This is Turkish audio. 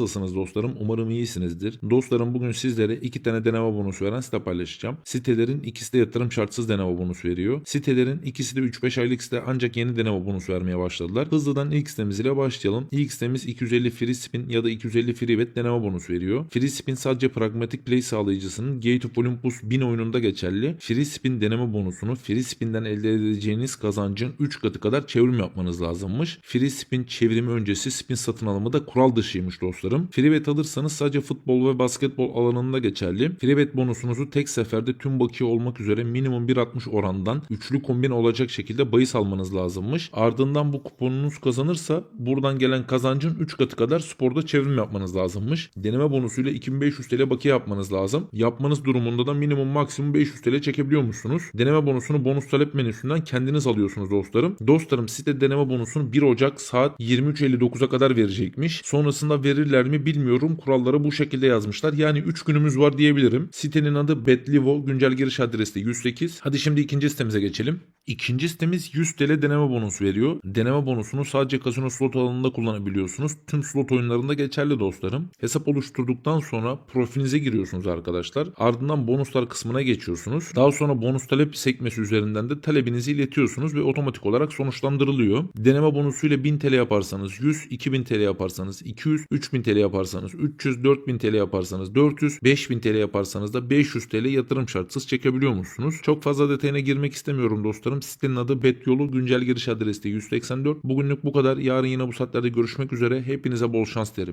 Nasılsınız dostlarım? Umarım iyisinizdir. Dostlarım bugün sizlere iki tane deneme bonusu veren site paylaşacağım. Sitelerin ikisi de yatırım şartsız deneme bonusu veriyor. Sitelerin ikisi de 3-5 aylık site ancak yeni deneme bonusu vermeye başladılar. Hızlıdan ilk sitemiz ile başlayalım. İlk sitemiz 250 free spin ya da 250 free bet deneme bonusu veriyor. Free spin sadece pragmatik play sağlayıcısının Gate of Olympus 1000 oyununda geçerli. Free spin deneme bonusunu free spin'den elde edeceğiniz kazancın 3 katı kadar çevrim yapmanız lazımmış. Free spin çevrimi öncesi spin satın alımı da kural dışıymış dostlarım. Free bet alırsanız sadece futbol ve basketbol alanında geçerli. Free bet bonusunuzu tek seferde tüm bakiye olmak üzere minimum 1.60 orandan üçlü kombin olacak şekilde bahis almanız lazımmış. Ardından bu kuponunuz kazanırsa buradan gelen kazancın 3 katı kadar sporda çevrim yapmanız lazımmış. Deneme bonusuyla 2500 TL bakiye yapmanız lazım. Yapmanız durumunda da minimum maksimum 500 TL çekebiliyormuşsunuz. Deneme bonusunu bonus talep menüsünden kendiniz alıyorsunuz dostlarım. Dostlarım site deneme bonusunu 1 Ocak saat 23.59'a kadar verecekmiş. Sonrasında verirler mi bilmiyorum. Kuralları bu şekilde yazmışlar. Yani 3 günümüz var diyebilirim. Sitenin adı Betlivo. Güncel giriş adresi de 108. Hadi şimdi ikinci sitemize geçelim. İkinci sitemiz 100 TL deneme bonusu veriyor. Deneme bonusunu sadece kasino slot alanında kullanabiliyorsunuz. Tüm slot oyunlarında geçerli dostlarım. Hesap oluşturduktan sonra profilinize giriyorsunuz arkadaşlar. Ardından bonuslar kısmına geçiyorsunuz. Daha sonra bonus talep sekmesi üzerinden de talebinizi iletiyorsunuz ve otomatik olarak sonuçlandırılıyor. Deneme bonusuyla 1000 TL yaparsanız 100, 2000 TL yaparsanız 200, 3000 TL yaparsanız 300, 4000 TL yaparsanız 400, 5000 TL yaparsanız da 500 TL yatırım şartsız çekebiliyor musunuz? Çok fazla detayına girmek istemiyorum dostlarım. Sitenin adı Bet Yolu. Güncel giriş adresi de 184. Bugünlük bu kadar. Yarın yine bu saatlerde görüşmek üzere. Hepinize bol şans derim.